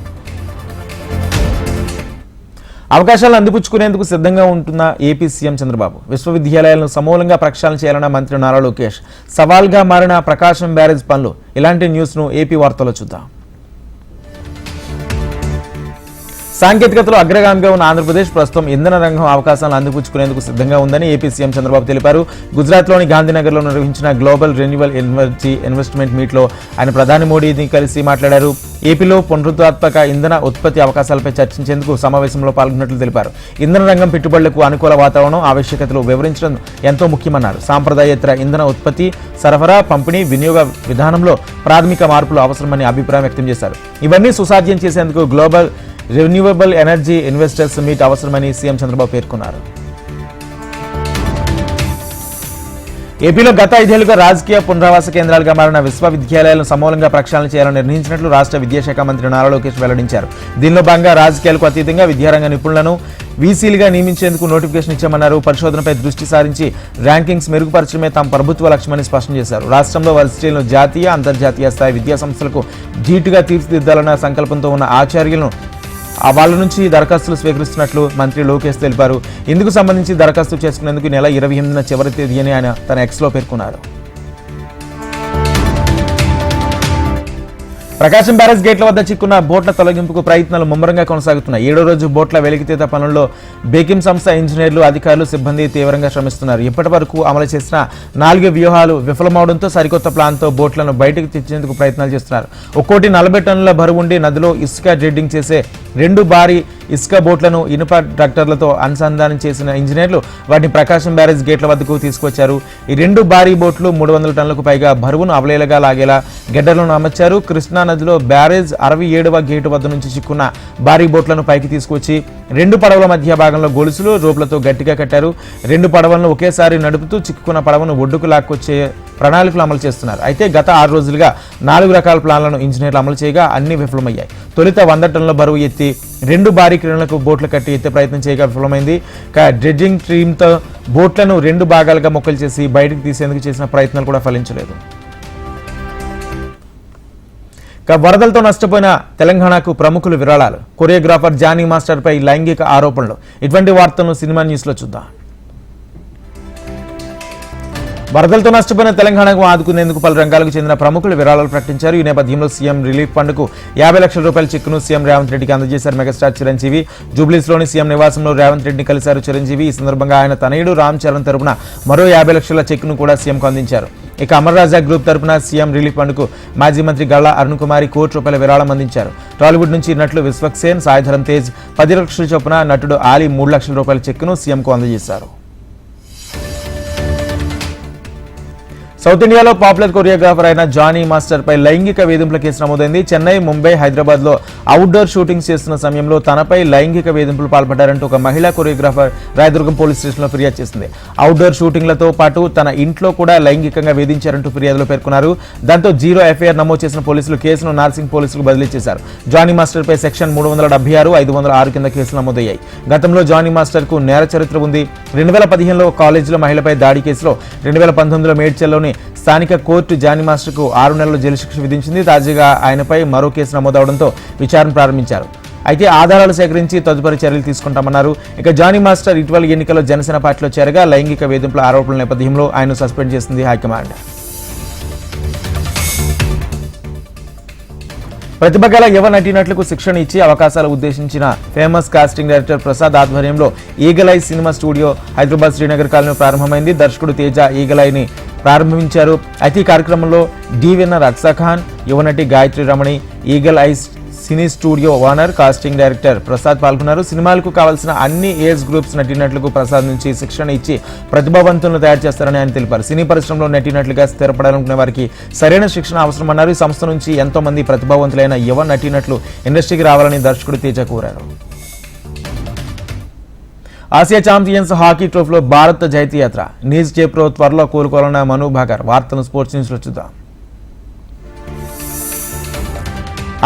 అవకాశాలను అందిపుచ్చుకునేందుకు సిద్ధంగా ఉంటున్న ఏపీ సీఎం చంద్రబాబు. విశ్వవిద్యాలయాలను సమూలంగా ప్రక్షాళన చేయాలన్న మంత్రి నారా లోకేష్. సవాల్గా మారిన ప్రకాశం బ్యారేజ్ పనులు. ఇలాంటి న్యూస్ను ఏపీ వార్తల్లో చూద్దాం. సాంకేతికతలో అగ్రగామిగా ఉన్న ఆంధ్రప్రదేశ్ ప్రస్తుతం ఇంధన రంగం అవకాశాలను అందిపుచ్చుకునేందుకు సిద్ధంగా ఉందని ఏపీ సీఎం చంద్రబాబు తెలిపారు. గుజరాత్లోని గాంధీనగర్లో నిర్వహించిన గ్లోబల్ రెన్యువల్ ఎనర్జీ ఇన్వెస్ట్మెంట్ మీట్లో ఆయన ప్రధాని మోడీని కలిసి మాట్లాడారు. ఏపీలో పునరుద్ధాత్మక ఇంధన ఉత్పత్తి అవకాశాలపై చర్చించేందుకు సమావేశంలో పాల్గొన్నట్లు తెలిపారు. ఇంధన రంగం పెట్టుబడులకు అనుకూల వాతావరణం ఆవశ్యకతలు వివరించడం ఎంతో ముఖ్యమన్నారు. సాంప్రదాయేతర ఇంధన ఉత్పత్తి సరఫరా పంపిణీ వినియోగ విధానంలో ప్రాథమిక మార్పులు అవసరమని అభిప్రాయం వ్యక్తం చేశారు. ఇవన్నీ సుసాధ్యం చేసేందుకు global renewable energy investors meet అవసరమని సీఎం చంద్రబాబు పేర్కొన్నారు. ఏపీలో గత ఐదేళ్ళుగా రాజకీయ పునరావాస కేంద్రాలుగా మారిన విశ్వవిద్యాలయాలను సమూలంగా ప్రక్షాళన చేయాలని నిర్ణయించినట్లు రాష్ట్ర విద్యాశాఖ మంత్రి నారా లోకేష్ వెల్లడించారు. దీనిలో భాగంగా రాజకీయాలకు అతీతంగా విద్యారంగ నిపుణులను వీసీలుగా నియమించేందుకు నోటిఫికేషన్ ఇచ్చామన్నారు. పరిశోధనపై దృష్టి సారించి ర్యాంకింగ్స్ మెరుగుపరచడమే తమ ప్రభుత్వ లక్ష్యమని స్పష్టం చేశారు. రాష్ట్రంలో వర్సిటీలను జాతీయ అంతర్జాతీయ స్థాయి విద్యాసంస్థలకు ధీటుగా తీర్చిదిద్దాలన్న సంకల్పంతో ఉన్న ఆచార్యులను వాళ్ళ నుంచి దరఖాస్తులు స్వీకరిస్తున్నట్లు మంత్రి లోకేష్ తెలిపారు. ఇందుకు సంబంధించి దరఖాస్తు చేసుకునేందుకు నెల ఇరవై ఎనిమిదిన చివరి తేదీ అని ఆయన తన ఎక్స్లో పేర్కొన్నారు. ప్రకాశం బ్యారేజ్ గేట్ల వద్ద చిక్కున్న బోట్ల తొలగింపుకు ప్రయత్నాలు ముమ్మరంగా కొనసాగుతున్నాయి. ఏడో రోజు బోట్ల వెలికితీత పనుల్లో బేకింగ్ సంస్థ ఇంజనీర్లు అధికారులు సిబ్బంది తీవ్రంగా శ్రమిస్తున్నారు. ఇప్పటి వరకు అమలు చేసిన నాలుగు వ్యూహాలు విఫలమవడంతో సరికొత్త ప్లాన్తో బోట్లను బయటకు తెచ్చేందుకు ప్రయత్నాలు చేస్తున్నారు. ఒక్కోటి నలభై టన్నుల బరువుండి నదిలో ఇసుక డ్రెడ్డింగ్ చేసే రెండు భారీ ఇసుక బోట్లను ఇనుప ట్రాక్టర్లతో అనుసంధానం చేసిన ఇంజనీర్లు వాటిని ప్రకాశం బ్యారేజ్ గేట్ల వద్దకు తీసుకొచ్చారు. ఈ రెండు భారీ బోట్లు మూడు వందల టన్నులకు పైగా బరువును అవలేలగా లాగేలా గెడ్డలను అమర్చారు. కృష్ణా నదిలో బ్యారేజ్ అరవై ఏడవ గేటు వద్ద నుంచి చిక్కున్న భారీ బోట్లను పైకి తీసుకొచ్చి రెండు పడవల మధ్య భాగంలో గొలుసులు రోపులతో గట్టిగా కట్టారు. రెండు పడవలను ఒకేసారి నడుపుతూ చిక్కుకున్న పడవను ఒడ్డుకు లాక్కొచ్చే ప్రణాళికలు అమలు చేస్తున్నారు. అయితే గత ఆరు రోజులుగా నాలుగు రకాల ప్లాన్లను ఇంజనీర్లు అమలు చేయగా అన్ని విఫలమయ్యాయి. తొలుత వంద టన్నుల బరువు ఎత్తి రెండు భారీ క్రీడలకు బోట్లు కట్టి ఎత్తే ప్రయత్నం చేయగా విఫలమైంది. డ్రెడ్జింగ్ టీమ్తో బోట్లను రెండు భాగాలుగా మొక్కలు చేసి బయటకు తీసేందుకు చేసిన ప్రయత్నాలు కూడా ఫలించలేదు. ఇక వరదలతో నష్టపోయిన తెలంగాణకు ప్రముఖులు విరాళాలు. కొరియోగ్రాఫర్ జానీ మాస్టర్పై లైంగిక ఆరోపణలు. ఇటువంటి వార్తలను సినిమా న్యూస్లో చూద్దాం. వరదలతో నష్టపోయిన తెలంగాణకు ఆదుకునేందుకు పలు రంగాలకు చెందిన ప్రముఖులు విరాళాలు ప్రకటించారు. ఈ నేపథ్యంలో సీఎం రిలీఫ్ ఫండ్కు యాభై లక్షల రూపాయల చెక్కును సీఎం రేవంత్ రెడ్డికి అందజేశారు మెగాస్టార్ చిరంజీవి. జూబ్లీస్లోని సీఎం నివాసంలో రేవంత్ రెడ్డిని కలిశారు చిరంజీవి. ఈ సందర్భంగా ఆయన తనయుడు రామ్ చరణ్ తరపున మరో యాభై లక్షల చెక్కును కూడా సీఎంకు అందించారు. ఇక అమర్రాజా గ్రూప్ తరపున సీఎం రిలీఫ్ ఫండ్కు మాజీ మంత్రి గళ్ళ అరుణ్ కుమారి కోటి రూపాయల విరాళం అందించారు. టాలీవుడ్ నుంచి నటులు విశ్వక్సేన్ సాయిధరం తేజ్ పది లక్షల చొప్పున నటుడు ఆలీ మూడు లక్షల రూపాయల చెక్కును సీఎంకు అందజేశారు. సౌత్ ఇండియాలో పాపులర్ కొరియోగ్రాఫర్ అయిన జానీ మాస్టర్ పై లైంగిక వేధింపుల కేసు నమోదైంది. చెన్నై ముంబై హైదరాబాద్లో అవుట్డోర్ షూటింగ్స్ చేస్తున్న సమయంలో తనపై లైంగిక వేధింపులు పాల్పడ్డారంటూ ఒక మహిళా కొరియోగ్రాఫర్ రాయదుర్గం పోలీస్ స్టేషన్లో ఫిర్యాదు చేసింది. అవుట్డోర్ షూటింగ్లతో పాటు తన ఇంట్లో కూడా లైంగికంగా వేధించారంటూ ఫిర్యాదులో పేర్కొన్నారు. దాంతో జీరో ఎఫ్ఐఆర్ నమోదు చేసిన పోలీసులు కేసును నార్సింగ్ పోలీసులకు బదిలీ చేశారు. జానీ మాస్టర్ పై సెక్షన్ మూడు వందల డెబ్బై ఆరు ఐదు వందల ఆరు కింద కేసులు నమోదయ్యాయి. గతంలో జానీ మాస్టర్కు నేర చరిత్ర ఉంది. రెండు వేల పదిహేనులో కాలేజీలో మహిళపై దాడి కేసులో రెండు వేల పంతొమ్మిదిలో మేడ్చల్లోని స్థానిక కోర్టు జానీ మాస్టర్కు ఆరు నెలల జైలు శిక్ష విధించింది. తాజాగా ఆయనపై మరో కేసు నమోదవడంతో విచారణ ప్రారంభించారు. అయితే ఆధారాలు సేకరించి తదుపరి చర్యలు తీసుకుంటామన్నారు. ఇక జానీ మాస్టర్ ఇటీవల ఎన్నికల్లో జనసేన పార్టీలో చేరగా లైంగిక వేధింపుల ఆరోపణల నేపథ్యంలో ఆయన సస్పెండ్ చేసింది హైకమాండ్. ప్రతిభ గల యువ నటీనటులకు శిక్షణ ఇచ్చి అవకాశాలు ఉద్దేశించిన ఫేమస్ కాస్టింగ్ డైరెక్టర్ ప్రసాద్ ఆధ్వర్యంలో eagle eye cinema studio Hyderabad Srinagar colony ప్రారంభమైంది. దర్శకుడు తేజ ఈగలైని ప్రారంభించారు. అయితే ఈ కార్యక్రమంలో the winner యువనటి Gayatri Ramani eagle eyes cine studio owner casting director Prasad పాల్గొన్నారు. సినిమాలకు కావాల్సిన అన్ని ఏజ్ గ్రూప్స్ నటినట్లకు ప్రసాద్ నుంచి శిక్షణ ఇచ్చి ప్రతిభావంతులను తయారు చేస్తారని ఆయన తెలిపారు. సినీ పరిశ్రమలో నటినట్లుగా స్థిరపడాలనుకునే వారికి సరైన శిక్షణ అవసరమన్నారు. ఈ సంస్థ నుంచి ఎంతో మంది ప్రతిభావంతులైన యువ నటినట్లు ఇండస్ట్రీకి రావాలని దర్శకుడు తేజ కోరారు. ఆసియా ఛాంపియన్స్ హాకీ ట్రోఫీలో భారత్ జైతి యాత్ర నీజ్ చేప్రో త్వరలో కోలుకోవాలన్న మను భాకర్. వార్తను స్పోర్ట్స్ న్యూస్లో చూద్దాం.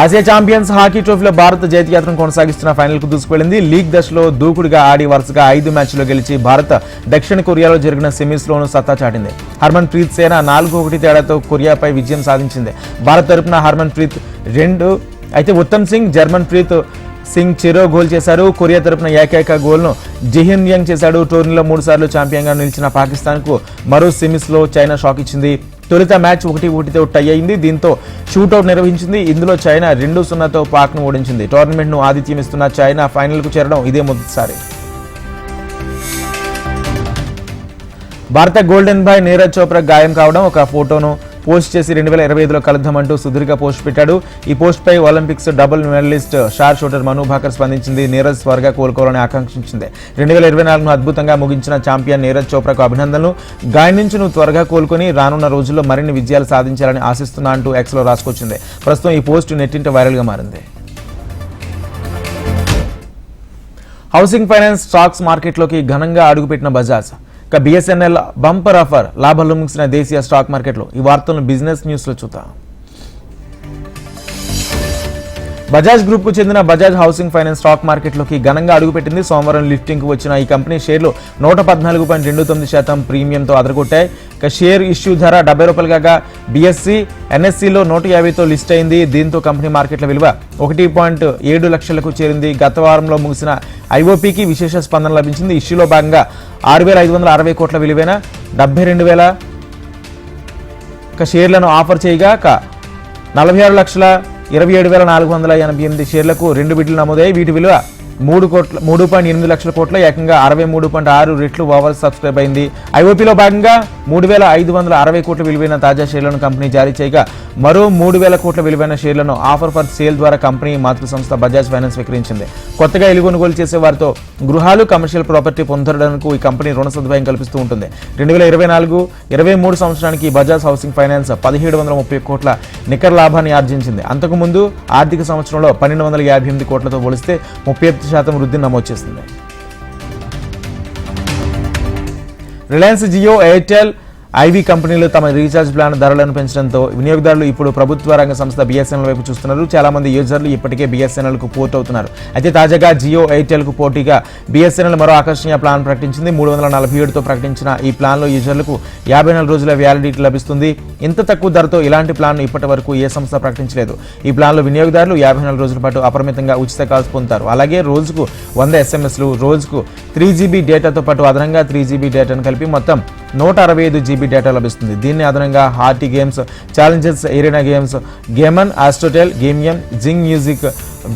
ఆసియా ఛాంపియన్స్ హాకీ ట్రోఫీలో భారత్ జైత్యాత్రను కొనసాగిస్తున్న ఫైనల్కు దూసుకువెళ్ళింది లీగ్ దశలో దూకుడుగా ఆడి వరుసగా ఐదు మ్యాచ్లో గెలిచి భారత్ దక్షిణ కొరియాలో జరిగిన సెమీస్లోనూ సత్తా చాటింది. హర్మన్ ప్రీత్ సేన నాలుగు ఒకటి తేడాతో కొరియాపై విజయం సాధించింది. భారత్ తరపున హర్మన్ ప్రీత్ రెండు. అయితే ఉత్తమ్ సింగ్ జర్మన్ ప్రీత్ సింగ్ చిరో గోల్ చేశారు. కొరియా తరపున ఏకైక గోల్ను జిహిన్ యంగ్ చేశాడు. టోర్నీలో మూడుసార్లు ఛాంపియన్గా నిలిచిన పాకిస్తాన్కు మరో సెమీస్లో చైనా షాక్ ఇచ్చింది. తొలుత మ్యాచ్ ఒకటి ఒకటితో టై అయింది. దీంతో షూటౌట్ నిర్వహించింది. ఇందులో చైనా రెండు సున్నాతో పాక్ను ఓడించింది. టోర్నమెంట్ను ఆతిథ్యం ఇస్తున్న చైనా ఫైనల్కు చేరడం ఇదే మొదటిసారి. భారత గోల్డెన్ బాయ్ నీరజ్ చోప్రా గాయం కావడం ఒక ఫోటోను పోస్ట్ చేసి రెండు వేల ఇరవై ఐదులో కలుద్దామంటూ సుదీర్ఘ పోస్ట్ పెట్టాడు. ఈ పోస్ట్ పై ఒలింపిక్స్ డబుల్ మెడలిస్ట్ షార్ షూటర్ మను భాకర్ స్పందించింది. నీరజ్ త్వరగా కోలుకోవాలని ఆకాంక్షించింది. రెండు వేల ఇరవై నాలుగును అద్భుతంగా ముగించిన ఛాంపియన్ నీరజ్ చోప్రాకు అభినందనలు. గాయం నుంచి నువ్వు త్వరగా కోలుకొని రానున్న రోజుల్లో మరిన్ని విజయాలు సాధించాలని ఆశిస్తున్నా అంటూ ఎక్స్లో రాసుకొచ్చింది. ప్రస్తుతం ఈ పోస్ట్ నెట్టింట వైరల్గా మారింది. హౌసింగ్ ఫైనాన్స్ స్టాక్స్ మార్కెట్లోకి ఘనంగా అడుగుపెట్టిన బజాజ్. ఇక బిఎస్ఎన్ఎల్ బంపర్ ఆఫర్ లాభాలు ముగిసిన దేశీయ స్టాక్ మార్కెట్లో ఈ వార్తలను బిజినెస్ న్యూస్లో చూద్దాం. బజాజ్ గ్రూప్కు చెందిన బజాజ్ హౌసింగ్ ఫైనాన్స్ స్టాక్ మార్కెట్లోకి ఘనంగా అడుగుపెట్టింది. సోమవారం లిఫ్టింగ్కు వచ్చిన ఈ కంపెనీ షేర్లు నూట పద్నాలుగు పాయింట్ రెండు తొమ్మిది శాతం ప్రీమియంతో అదరగొట్టాయి. ఇక షేర్ ఇష్యూ ధర డెబ్బై రూపాయలు కాగా బీఎస్సీ ఎన్ఎస్సీలో నూట యాభైతో లిస్ట్ అయింది. దీంతో కంపెనీ మార్కెట్ల విలువ ఒకటి పాయింట్ ఏడు లక్షలకు చేరింది. గత వారంలో ముగిసిన ఐఓపీకి విశేష స్పందన లభించింది. ఇష్యూలో భాగంగా ఆరు వేల ఐదు వందల అరవై కోట్ల విలువైన డెబ్బై రెండు వేల షేర్లను ఆఫర్ చేయగా నలభై ఆరు లక్షల ఇరవై ఏడు వేల నాలుగు వందల ఎనభై ఎనిమిది షేర్లకు రెండు బిడ్లు నమోదయ్యాయి. వీటి విలువ మూడు కోట్ల మూడు పాయింట్ ఎనిమిది లక్షల కోట్ల ఏకంగా అరవై మూడు పాయింట్ ఆరు రెట్లు ఓవర్ సబ్స్క్రైబ్ అయింది. ఐఓపీలో భాగంగా మూడు వేల ఐదు వందల అరవై కోట్ల విలువైన తాజా షేర్లను కంపెనీ జారీ చేయగా మరో మూడు వేల కోట్ల విలువైన షేర్లను ఆఫర్ ఫర్ సేల్ ద్వారా కంపెనీ మాతృ సంస్థ బజాజ్ ఫైనాన్స్ విక్రయించింది. కొత్తగా ఇల్లు కొనుగోలు చేసే వారితో గృహాలు కమర్షియల్ ప్రాపర్టీ పొందడానికి ఈ కంపెనీ రుణ సదుపాయం కల్పిస్తూ ఉంటుంది. రెండు వేల ఇరవై నాలుగు ఇరవై మూడు సంవత్సరానికి బజాజ్ హౌసింగ్ ఫైనాన్స్ పదిహేడు వందల ముప్పై కోట్ల నికర లాభాన్ని ఆర్జించింది. అంతకుముందు ఆర్థిక సంవత్సరంలో పన్నెండు వందల యాభై ఎనిమిది కోట్లతో పోలిస్తే ముప్పై శాతం వృద్ధిని నమోదు చేసింది రిలయన్స్ జియో ఎయిర్టెల్ ఐవీ కంపెనీలు తమ రీఛార్జ్ ప్లాన్ ధరలను పెంచడంతో వినియోగదారులు ఇప్పుడు ప్రభుత్వ రంగ సంస్థ బీఎస్ఎన్ఎల్ వైపు చూస్తున్నారు. చాలా మంది యూజర్లు ఇప్పటికే బీఎస్ఎన్ఎల్కు పోర్ట్ అవుతున్నారు అయితే తాజాగా జియో ఎయిర్టెల్కు పోటీగా బిఎస్ఎన్ఎల్ మరో ఆకర్షణీయ ప్లాన్ ప్రకటించింది. మూడు వందల నలభై ఏడుతో ప్రకటించిన ఈ ప్లాన్లో యూజర్లకు యాభై నాలుగు రోజుల వ్యాలిడిటీ లభిస్తుంది. ఇంత తక్కువ ధరతో ఇలాంటి ప్లాన్ ఇప్పటి వరకు ఏ సంస్థ ప్రకటించలేదు. ఈ ప్లాన్లో వినియోగదారులు యాభై నాలుగు రోజుల పాటు అపరిమితంగా ఉచిత కాల్స్ పొందుతారు. అలాగే రోజుకు వంద ఎస్ఎంఎస్లు రోజుకు త్రీ జీబీ డేటాతో పాటు అదనంగా త్రీ జీబీ డేటాను కలిపి మొత్తం నూట అరవై ఐదు జీబీ డేటా లభిస్తుంది. దీన్ని అదనంగా Hardy games challengers arena games Gameon Astrotell Gameium Zing music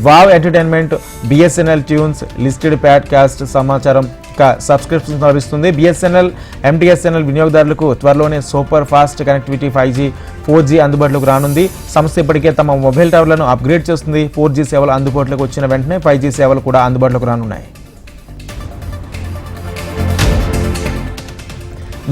wow entertainment BSNL tunes listed podcast సమాచారం సబ్స్క్రిప్షన్ లభిస్తుంది. బిఎస్ఎన్ఎల్ ఎంటీఎస్ఎన్ఎల్ వినియోగదారులకు త్వరలోనే super fast connectivity five G four G అందుబాటులోకి రానుంది. సంస్థ ఇప్పటికే తమ మొబైల్ టవర్లను అప్గ్రేడ్ చేస్తుంది. ఫోర్ జీ సేవలు అందుబాటులోకి వచ్చిన వెంటనే ఫైవ్ జీ సేవలు కూడా అందుబాటులోకి రానున్నాయి.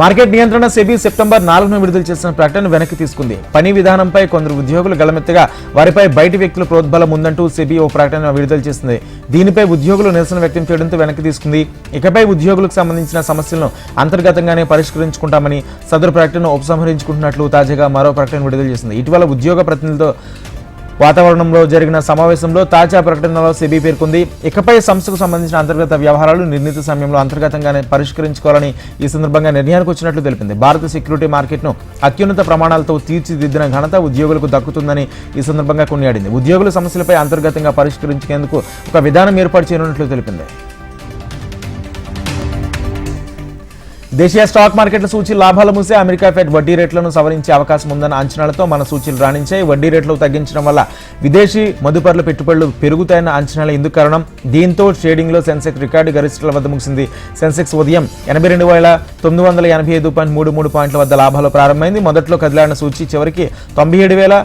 మార్కెట్ నియంత్రణ సెబీ సెప్టెంబర్ నాలుగున విడుదల చేసిన ప్రకటన వెనక్కి తీసుకుంది. పని విధానంపై కొందరు ఉద్యోగులు గలమెత్తగా వారిపై బయటి వ్యక్తుల ప్రోద్బలం ఉందంటూ సెబీ ఓ ప్రకటన విడుదల చేసింది. దీనిపై ఉద్యోగులు నిరసన వ్యక్తం చేయడంతో వెనక్కి తీసుకుంది. ఇకపై ఉద్యోగులకు సంబంధించిన సమస్యలను అంతర్గతంగానే పరిష్కరించుకుంటామని సదరు ప్రకటన ఉపసంహరించుకుంటున్నట్లు తాజాగా మరో ప్రకటన విడుదల చేసింది. ఇటీవల ఉద్యోగ ప్రతినిధులతో వాతావరణంలో జరిగిన సమావేశంలో తాజా ప్రకటనలో సెబీ పేర్కొంది. ఇకపై సంస్థకు సంబంధించిన అంతర్గత వ్యవహారాలు నిర్ణీత సమయంలో అంతర్గతంగానే పరిష్కరించుకోవాలని ఈ సందర్భంగా నిర్ణయానికి వచ్చినట్లు తెలిపింది. భారత సెక్యూరిటీ మార్కెట్ను అత్యున్నత ప్రమాణాలతో తీర్చిదిద్దిన ఘనత ఉద్యోగులకు దక్కుతుందని ఈ సందర్భంగా కొనియాడింది. ఉద్యోగుల సమస్యలపై అంతర్గతంగా పరిష్కరించేందుకు ఒక విధానం ఏర్పాటు చేయనున్నట్లు తెలిపింది. దేశీయ స్టాక్ మార్కెట్ల సూచీలు లాభాల మూసే అమెరికా ఫెడ్ వడ్డీ రేట్లను సవరించే అవకాశం ఉందన్న అంచనాలతో మన సూచీలు రాణించాయి. వడ్డీ రేట్లు తగ్గించడం వల్ల విదేశీ మదుపర్ల పెట్టుబడులు పెరుగుతాయన్న అంచనాలు ఎందుకు కారణం దీంతో ట్రేడింగ్లో సెన్సెక్స్ రికార్డు గరిష్టాల వద్ద ముగిసింది. సెన్సెక్స్ ఉదయం ఎనభై రెండు వేల తొమ్మిది వందల ఎనభై ఐదు పాయింట్ మూడు మూడు పాయింట్ల వద్ద లాభాలు ప్రారంభమైంది. మొదట్లో కదిలాడిన సూచి చివరికి తొంభై ఏడు వేల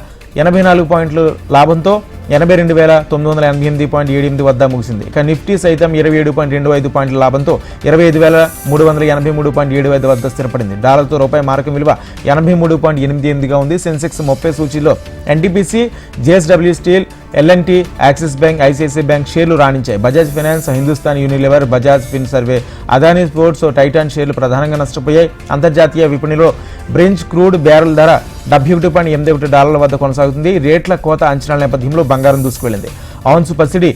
ఎనభై నాలుగు పాయింట్లు లాభంతో ఎనభై రెండు వేల తొమ్మిది వందల ఎనభై ఎనిమిది పాయింట్ ఏడు ఎనిమిది వద్ద ముగిసింది. ఇక నిఫ్టీ సైతం ఇరవై ఏడు పాయింట్ రెండు ఐదు పాయింట్ల లాభంతో ఇరవై ఐదు వేల మూడు వందల ఎనభై మూడు పాయింట్ ఏడు ఐదు వద్ద స్థిరపడింది. డాలర్తో రూపాయి మారకం విలువ ఎనభై మూడు పాయింట్ ఎనిమిది ఎనిమిదిగా ఉంది. సెన్సెక్స్ ముప్పై సూచీలో NTPC JSW steel LNT Axis Bank ICICI Bank షేర్లు రాణించాయి. Bajaj finance Hindustan Unilever Bajaj Finserv Adani ports Titan షేర్లు ప్రధానంగా నష్టపోయాయి. అంతర్జాతీయ విపణిలో బ్రెంచ్ క్రూడ్ బ్యారెల్ ధర డెబ్బై ఒకటి పాయింట్ ఎనిమిది ఒకటి డాలర్ల వద్ద కొనసాగుతుంది. రేట్ల కోత అంచనాల నేపథ్యంలో బంగారం దూసుకువెళ్ళింది. సూపర్ పసిడి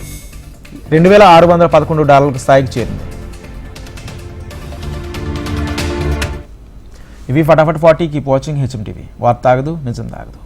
రెండు వేల ఆరు వందల పదకొండు డాలర్ల స్థాయికి చేరింది. ఇవి ఫటాఫట్ forty keep watching HM TV వార్త ఆగదు నిజం తాగదు